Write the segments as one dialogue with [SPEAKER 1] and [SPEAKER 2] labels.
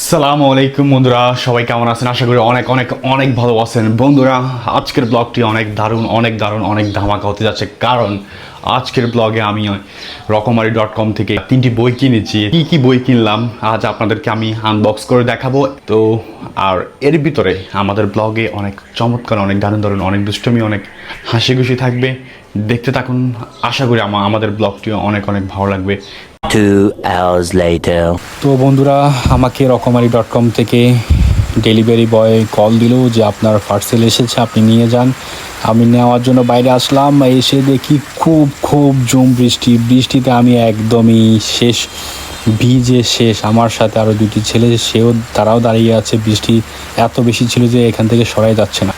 [SPEAKER 1] সালামু আলাইকুম বন্ধুরা, সবাই কেমন আছেন? আশা করি অনেক অনেক অনেক ভালো আছেন। বন্ধুরা, আজকের ব্লগটি অনেক দারুণ অনেক দারুণ, অনেক ধামাকা হতে যাচ্ছে। কারণ আজকের ব্লগে আমি রকমারি ডট কম থেকে তিনটি বই কিনেছি। কি কি বই কিনলাম? আজ আপনাদেরকে আমি আনবক্স করে দেখাবো। তো, আর এর ভিতরে আমাদের ব্লগে অনেক চমৎকার, অনেক দারুণ দারুণ, অনেক দুষ্টমি, অনেক হাসি খুশি থাকবে। দেখতে থাকুন। আশা করি আমা- আমাদের ব্লগটিও অনেক অনেক ভালো লাগবে.
[SPEAKER 2] তো বন্ধুরা আমাকে রকমারি ডট কম থেকে ডেলিভারি বয় কল দিল যে আপনার পার্সেল এসেছে আপনি নিয়ে যান। আমি নেওয়ার জন্য বাইরে আসলাম এসে দেখি খুব খুব জুম বৃষ্টি। বৃষ্টিতে আমি একদমই শেষ ভিজে শেষ। আমার সাথে আরও দুটি ছেলে সেও তারাও দাঁড়িয়ে আছে। বৃষ্টি এত বেশি ছিল যে এখান থেকে সরাই যাচ্ছে না।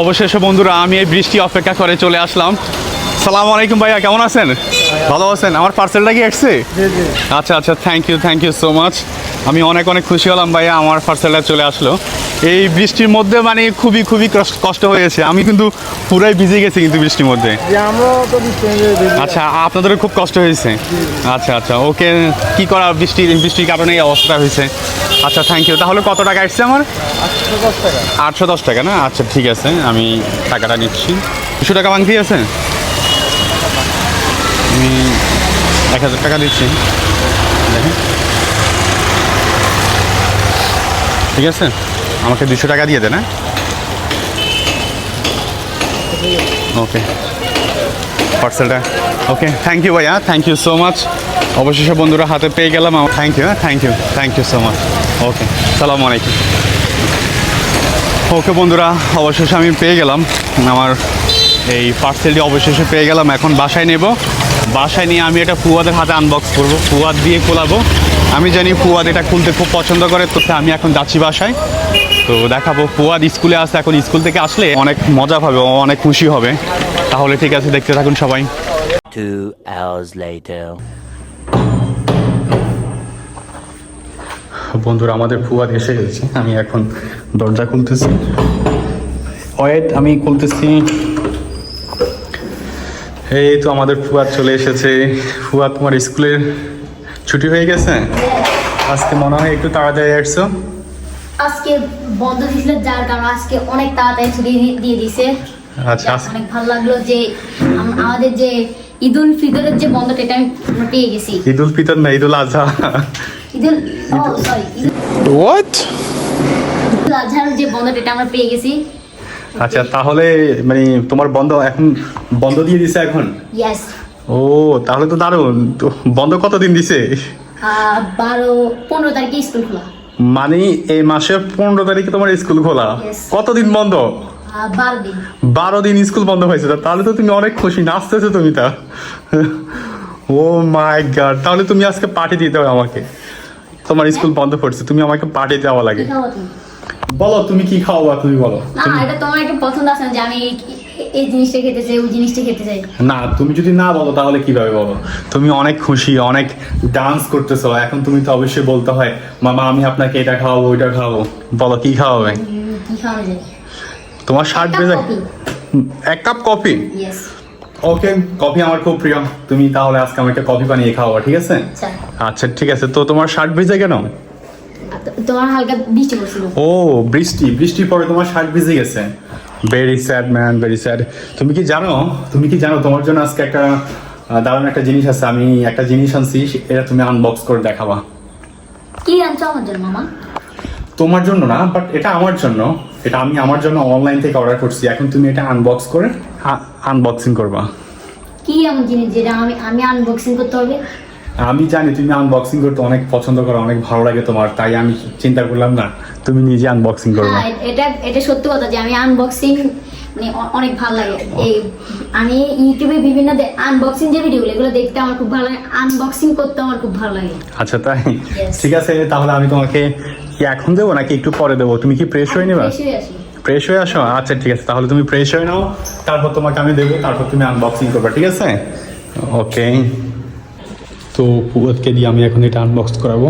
[SPEAKER 1] অবশেষে বন্ধুরা আমি এই বৃষ্টি অপেক্ষা করে চলে আসলাম। সালাম আলাইকুম ভাইয়া কেমন আছেন? ভালো আছেন? আমার পার্সেলটা কি আসছে আচ্ছা আচ্ছা thank you thank you so much আমি অনেক অনেক খুশি হলাম ভাইয়া আমার পার্সেলটা চলে আসলো। এই বৃষ্টির মধ্যে মানে খুবই খুবই কষ্ট- হয়েছে। আমি কিন্তু পুরাই ভিজে গেছি কিন্তু বৃষ্টির মধ্যে। আচ্ছা আপনাদেরও খুব কষ্ট হয়েছে। আচ্ছা আচ্ছা ওকে কি করা বৃষ্টি বৃষ্টির কারণে এই অবস্থা হয়েছে? আচ্ছা থ্যাংক ইউ তাহলে কত টাকা আসছে আমার?
[SPEAKER 3] আটশো দশ টাকা।
[SPEAKER 1] আটশো দশ টাকা না? আচ্ছা ঠিক আছে আমি টাকাটা নিচ্ছি। দুশো টাকা বাংতি আছে? আমি এক হাজার টাকা দিচ্ছি। দেখেন। ঠিক আছে? আমাকে দুশো টাকা দিয়ে দেন হ্যাঁ? ওকে। পার্সেলটা ওকে থ্যাংক ইউ ভাইয়া থ্যাংক ইউ সো মাচ অবশেষে বন্ধুরা হাতে পেয়ে গেলাম, আমার থ্যাংক ইউ হ্যাঁ thank you thank you so much okay, সালাম আলাইকুম। ওকে বন্ধুরা, অবশেষে আমি পেয়ে গেলাম। আমার এই পার্সেলটি অবশেষে পেয়ে গেলাম। এখন বাসায় নেব। বাসায় নিয়ে আমি এটা ফুয়াদের হাতে আনবক্স করব। ফুয়াদ দিয়ে খোলাবো। আমি জানি ফুয়াদ এটা খুলতে খুব পছন্দ করে তো আমি এখন যাচ্ছি বাসায়। তো দেখাবো ফুয়াদ স্কুলে আসে এখন স্কুল থেকে আসলে অনেক মজা পাবে ও অনেক খুশি হবে। তাহলে ঠিক আছে দেখতে থাকুন সবাই।
[SPEAKER 4] Two hours later.
[SPEAKER 1] বন্ধুরা আমাদের ফুয়াদ এসে গেছে। আমি এখন দরজা খুলতেছি। ওয়েট আমি খুলতেছি। এই তো আমাদের ফুয়াদ চলে এসেছে। ফুয়াদ তোমার স্কুলের ছুটি হয়ে গেছে? আজকে মনে হয় একটু তাড়াতাড়ি আসছো।
[SPEAKER 5] আজকে বন্ধ দিছিল যার কারণে আজকে অনেক তাড়াতাড়ি ছুটি দিয়ে দিছে
[SPEAKER 1] আচ্ছা। আজ-
[SPEAKER 5] অনেক ভালো লাগল যে আমাদের যে ঈদুল ফিতরের যে বন্ধটা এটা আমি পেয়ে গেছি।
[SPEAKER 1] ঈদ উল ফিতর না ঈদুল আজহা?
[SPEAKER 5] ঈদ উল সরি
[SPEAKER 1] হোয়াট
[SPEAKER 5] উল আজহার যে বন্ধটা এটা আমরা পেয়ে গেছি।
[SPEAKER 1] আচ্ছা তাহলে মানে তোমার বন্ধ এখন বন্ধ দিয়ে দিছে এখন?
[SPEAKER 5] ইয়াস
[SPEAKER 1] ও তাহলে তো দারুণ। তো বন্ধ কতদিন দিছে?
[SPEAKER 5] বারো পনেরো তারিখে স্কুল খোলা।
[SPEAKER 1] মানে এই মাসের পনেরো তারিখে তোমার স্কুল খোলা. কতদিন বন্ধ?
[SPEAKER 5] বারো দিন।
[SPEAKER 1] স্কুল বন্ধ হয়েছে। তাহলে তো তুমি অনেক খুশি নাচতেছো তুমি তা। ও মাই গড তাহলে তুমি আজকে পার্টি দিতে হবে আমাকে। তোমার স্কুল বন্ধ করছে তুমি আমাকে পার্টি দেওয়া লাগে। বলো তুমি কি খাওয়া তুমি বলো।
[SPEAKER 5] না এটা তোমার একটু পছন্দ আছে যে আমি এই- জিনিসটা খেতে চাই ওই জিনিসটা খেতে চাই?
[SPEAKER 1] না তুমি যদি না বলো তাহলে কীভাবে বলো? তুমি অনেক খুশি অনেক ডান্স করতেছো। এখন তুমি তো অবশ্যই বলতে হয় মামা আমি আপনাকে এটা খাওয়াবো ওইটা খাওয়াবো। বলো কি খাওয়াবে?
[SPEAKER 5] কি খাওয়ানো যায়?
[SPEAKER 1] তোমার শার্ট ভেজে এক কাপ কফি? ওকে কফি আমার খুব প্রিয়। তুমি তাহলে আজকে আমাকে কফি বানিয়ে খাওয়া ঠিক আছে?
[SPEAKER 5] আচ্ছা।
[SPEAKER 1] আচ্ছা ঠিক আছে। তো তোমার শার্ট ভিজে কেন?
[SPEAKER 5] তোমার হালকা বৃষ্টি পড়ছিল।
[SPEAKER 1] ও বৃষ্টি বৃষ্টির পরে তোমার শার্ট ভিজে গেছে। Very sad man very sad তুমি কি জানো তুমি কি জানো তোমার জন্য আজকে একটা দারুণ একটা জিনিস আছে আমি একটা জিনিস আনছি এটা তুমি আনবক্স করে দেখাবা।
[SPEAKER 5] কি আনছো আমার জন্য মামা?
[SPEAKER 1] তোমার জন্য না বাট এটা আমার জন্য এটা আমি আমার জন্য অনলাইন থেকে অর্ডার করছি এখন তুমি এটা আনবক্স করে আনবক্সিং করবা।
[SPEAKER 5] কি এমন জিনিস যেটা আমি আমি আনবক্সিং করতে হবে
[SPEAKER 1] আমি জানি তুমি আনবক্সিং করতে অনেক পছন্দ করো অনেক ভালো লাগে তোমার তাই আমি চিন্তা করলাম না তুমি নিজে আনবক্সিং করবে
[SPEAKER 5] হ্যাঁ, এটা এটা সত্যি কথা যে আমি আনবক্সিং মানে অনেক ভালো লাগে। এই আমি ইউটিউবে বিভিন্ন আনবক্সিং যে ভিডিওগুলো এগুলো দেখতে আমার খুব ভালো লাগে আনবক্সিং করতে আমার খুব ভালো লাগে।
[SPEAKER 1] আচ্ছা তাই? ঠিক আছে তাহলে আমি তোমাকে কি এখন দেবো নাকি একটু পরে দেবো? তুমি কি ফ্রেশ হয়ে নেবা?
[SPEAKER 5] হয়ে
[SPEAKER 1] ফ্রেশ হয়ে আসো? আচ্ছা ঠিক আছে তাহলে তুমি ফ্রেশ হয়ে নাও তারপর তোমাকে আমি দেবো তারপর তুমি আনবক্সিং করবে ঠিক আছে? ওকে তো ফুয়াদকে দিয়ে আমি এখন এটা আনবক্স করাবো।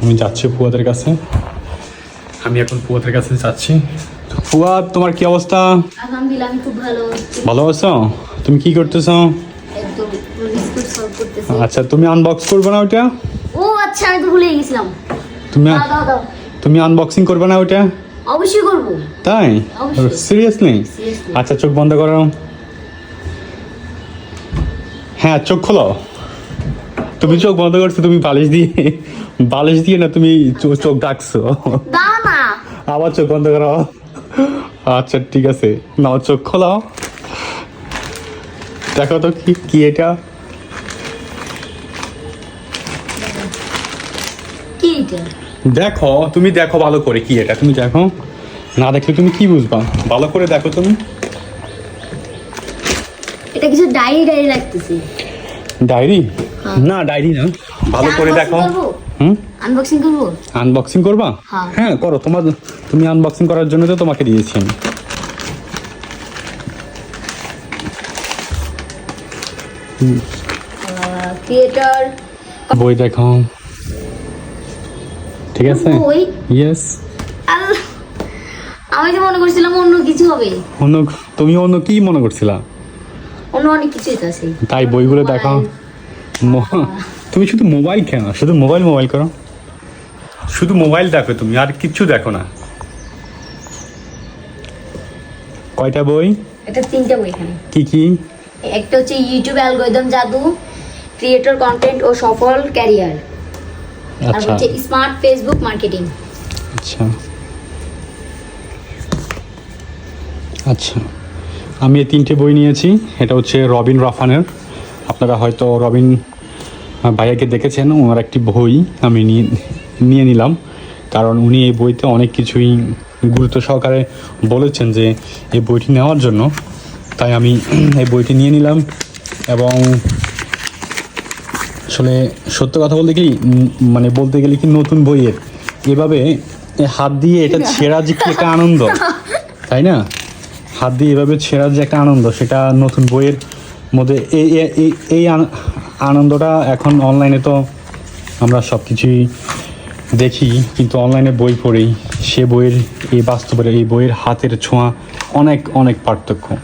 [SPEAKER 1] আমি যাচ্ছি ফুয়াদের কাছে। আমি এখন ফুয়াদের কাছে যাচ্ছি। ফুয়াদ তোমার কি অবস্থা?
[SPEAKER 5] আলহামদুলিল্লাহ আমি খুব ভালো
[SPEAKER 1] ভালো আছো? তুমি কি করতেছো? আচ্ছা তুমি আনবক্স করবে না ওটা
[SPEAKER 5] ও আচ্ছা আমি তো ভুলে গেছিলাম।
[SPEAKER 1] তুমি
[SPEAKER 5] দাও দাও দাও।
[SPEAKER 1] তুমি আনবক্সিং করবে না ওটা
[SPEAKER 5] অবশ্যই করব।
[SPEAKER 1] তাই। সিরিয়াসলি আচ্ছা চোখ বন্ধ করো। হ্যাঁ চোখ খোলো। তুমি চোখ বন্ধ করছ তুমি বালিশ দিয়ে বালিশ দিয়ে না তুমি চোখ ডাকছো। আবার চোখ বন্ধ করো। আচ্ছা ঠিক আছে। নাও চোখ খোলো দেখো তো কি কি এটা?
[SPEAKER 5] কি এটা?
[SPEAKER 1] দেখো তুমি দেখো ভালো করে কি এটা। তুমি দেখো। না দেখলে তুমি কি বুঝবা? ভালো করে দেখো তুমি।
[SPEAKER 5] এটা কিছু ডায়েরি ডায়েরি লাগতেছে।
[SPEAKER 1] ডায়েরি? না ডায়েরি না। ভালো করে দেখো। হুম?
[SPEAKER 5] আনবক্সিং করব?
[SPEAKER 1] আনবক্সিং করবা?
[SPEAKER 5] হ্যাঁ।
[SPEAKER 1] হ্যাঁ করো। তোমার তুমি আনবক্সিং করার জন্য তো তোমাকে দিয়েছি আমি। বই দেখো। ঠিক আছে? ইয়েস
[SPEAKER 5] আমি তো মনে করছিলাম অন্য কিছু হবে।
[SPEAKER 1] অন্য তুমি অন্য কি মনে করছিলা?
[SPEAKER 5] অন্য অনেক কিছুই তো আছে।
[SPEAKER 1] তাই বইগুলো দেখো। ম- তুমি শুধু মোবাইল কেন শুধু মোবাইল মোবাইল করো। শুধু মোবাইল দেখো তুমি আর কিচ্ছু দেখো না। কয়টা বই?
[SPEAKER 5] এটা তিনটা বই এখানে।
[SPEAKER 1] কি কি?
[SPEAKER 5] একটা হচ্ছে ইউটিউব অ্যালগোরিদম জাদু ক্রিয়েটর কন্টেন্ট ও সফল ক্যারিয়ার তারপর
[SPEAKER 1] আচ্ছা।
[SPEAKER 5] হচ্ছে স্মার্ট ফেসবুক মার্কেটিং
[SPEAKER 1] আচ্ছা। আচ্ছা। আমি এই তিনটে বই নিয়েছি এটা হচ্ছে রবিন রাফানের। আপনারা হয়তো রবিন ভাইয়াকে দেখেছেন ওনার একটি বই আমি নিয়ে নিয়ে নিলাম। কারণ উনি এই বইতে অনেক কিছুই গুরুত্ব সহকারে বলেছেন যে এই বইটি নেওয়ার জন্য। তাই আমি এই বইটি নিয়ে নিলাম এবং আসলে সত্য কথা বলতে কি মানে বলতে গেলে কি নতুন বইয়ের। এভাবে হাত দিয়ে এটা ছেঁড়া যে কি একটা আনন্দ তাই না? হাত দিয়ে এভাবে ছেঁড়ার যে একটা আনন্দ সেটা নতুন বইয়ের মধ্যে এই, এই- আনন্দটা এখন অনলাইনে তো আমরা সব কিছুই দেখি, কিন্তু অনলাইনে বই পড়েই, সে বইয়ের, এই বাস্তবের, এই বইয়ের হাতের ছোঁয়া অনেক অনেক পার্থক্য।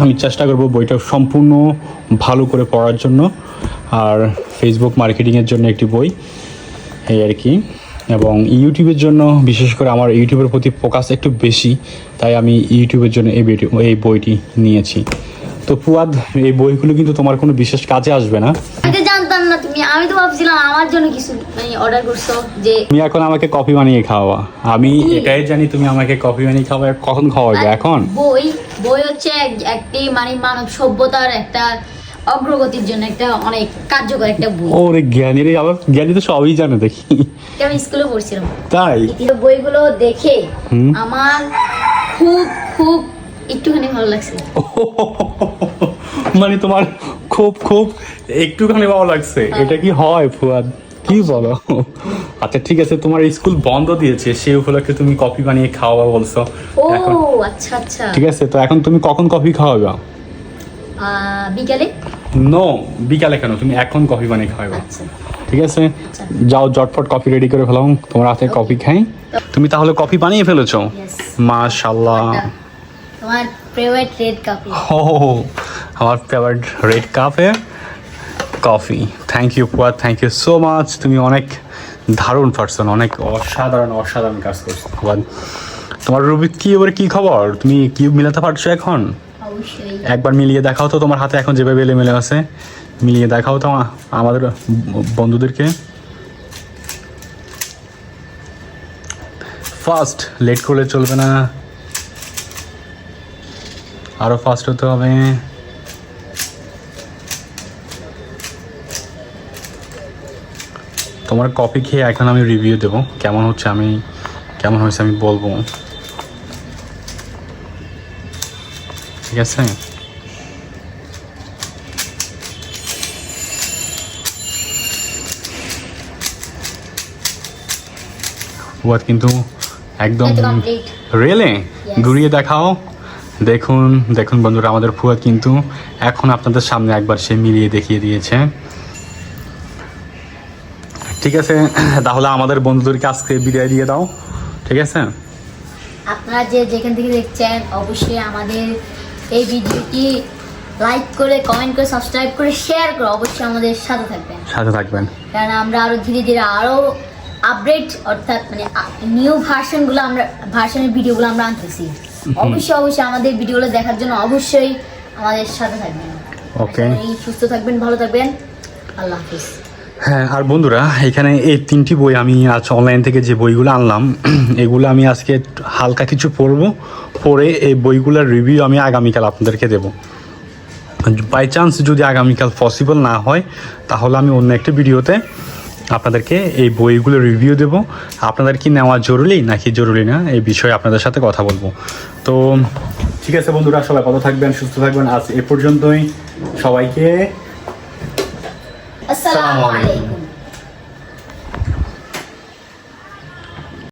[SPEAKER 1] আমি চেষ্টা করব বইটা সম্পূর্ণ ভালো করে পড়ার জন্য, আর ফেসবুক মার্কেটিংয়ের জন্য একটি বই, এই আর কি। এবং ইউটিউবের জন্য, বিশেষ করে আমার ইউটিউবের প্রতি ফোকাস একটু বেশি, তাই আমি ইউটিউবের জন্য এই এই বইটি নিয়েছি। তো পুয়াদ এই বইগুলো কিন্তু তোমার কোনো বিশেষ কাজে আসবে না।
[SPEAKER 5] আমি জানতাম না তুমি আমি তো ভাবছিলাম আমার জন্য কিছু মানে অর্ডার করছ যে
[SPEAKER 1] তুমি এখন আমাকে কফি বানিয়ে খাওয়া আমি এটাই জানি তুমি আমাকে কফি বানিয়ে খাওয়া কখন খাওয়াবে এখন?
[SPEAKER 5] বই বই হচ্ছে এক- একটি মানে মানব সভ্যতার একটা অগ্রগতির জন্য একটা অনেক কার্যকর একটা বই।
[SPEAKER 1] ওরে জ্ঞানী রে আবার জ্ঞানী তো সবই জানে দেখি।
[SPEAKER 5] আমি স্কুলে পড়ছিলাম।
[SPEAKER 1] তাই?
[SPEAKER 5] বইগুলো দেখে আমার খুব খুব একটুখানি ভালো লাগছে।
[SPEAKER 1] মানে তোমার খুব খুব একটুখানি ভালো লাগছে। এটা কি হয় ফুয়াদ? কি বলো? আচ্ছা ঠিক আছে তোমার স্কুল বন্ধ দিয়েছে সেই উপলক্ষে তুমি কফি বানিয়ে খাওয়াবা বলছো।
[SPEAKER 5] ও আচ্ছা আচ্ছা।
[SPEAKER 1] ঠিক আছে তো এখন তুমি কখন কফি খাওয়াবে?
[SPEAKER 5] বিকালে?
[SPEAKER 1] নো বিকালে কেন? তুমি এখন কফি বানিয়ে খাওয়াবে।
[SPEAKER 5] আচ্ছা।
[SPEAKER 1] ঠিক আছে? যাও জটফট কফি রেডি করে ফেলাও। তোমার হাতে কফি খাই। তুমি তাহলে কফি বানিয়ে ফেলেছো. মাশাল্লাহ
[SPEAKER 5] তোমার ফেভারিট রেড
[SPEAKER 1] ও আমার ফেভারিট রেড কাপে কফি থ্যাংক ইউ পুয়ার থ্যাংক ইউ সো মাচ তুমি অনেক দারুণ পারসন অনেক অসাধারণ অসাধারণ কাজ করছ। তোমার রুবিক কি এবার কি খবর? তুমি কি মিলাতে পারছ এখন? একবার মিলিয়ে দেখাও তো তোমার হাতে এখন যেভাবে এলে মেলে আছে। মিলিয়ে দেখাও তো আমাদের বন্ধুদেরকে। ফার্স্ট লেট করলে চলবে না। আরও ফাস্ট হতে হবে। তোমার কফি খেয়ে এখন আমি রিভিউ দেবো। কেমন হচ্ছে আমি কেমন হয়েছে আমি বলব। ঠিক আছে? কিন্তু একদম. রেলে ঘুরিয়ে দেখাও। দেখুন দেখুন বন্ধুরা আমাদের ফুয়াদ কিন্তু এখন আপনাদের সামনে একবার সে মিলিয়ে দেখিয়ে দিয়েছে। ঠিক আছে তাহলে আমাদের বন্ধুদেরকে আজকে বিদায় দিয়ে দাও। ঠিক আছে?
[SPEAKER 5] আপনারা যে যেখান থেকে দেখছেন অবশ্যই আমাদের এই ভিডিওটি লাইক করে কমেন্ট করে সাবস্ক্রাইব করে শেয়ার করে অবশ্যই আমাদের সাথে থাকবেন।
[SPEAKER 1] সাথে থাকবেন।
[SPEAKER 5] কারণ আমরা আরও ধীরে ধীরে আরও আপডেট অর্থাৎ মানে নিউ ভার্সনগুলো আমরা ভার্সনের ভিডিওগুলো আমরা আনতেছি। অবশ্যই অবশ্যই আমাদের ভিডিওগুলো দেখার জন্য অবশ্যই আমাদের সাথে থাকবেন। করি সুস্থ থাকবেন ভালো থাকবেন। আল্লাহ হাফিজ।
[SPEAKER 1] হ্যাঁ আর বন্ধুরা এখানে এই তিনটি বই আমি আজ অনলাইন থেকে যে বইগুলো আনলাম এগুলো আমি আজকে হালকা কিছু পড়ব পড়ে এই বইগুলোর রিভিউ আমি আগামীকাল আপনাদেরকে দেবো। বাই চান্স যদি আগামীকাল পসিবল না হয় তাহলে আমি অন্য একটা ভিডিওতে আপনাদেরকে এই বইগুলো রিভিউ দেব। আপনাদের কি নেওয়া জরুরি নাকি জরুরি না এই বিষয়ে আপনাদের সাথে কথা বলব। তো, ঠিক আছে বন্ধুরা, সবাই ভালো থাকবেন, সুস্থ থাকবেন। আজ এ পর্যন্তই। সবাইকে
[SPEAKER 5] আসসালামু আলাইকুম।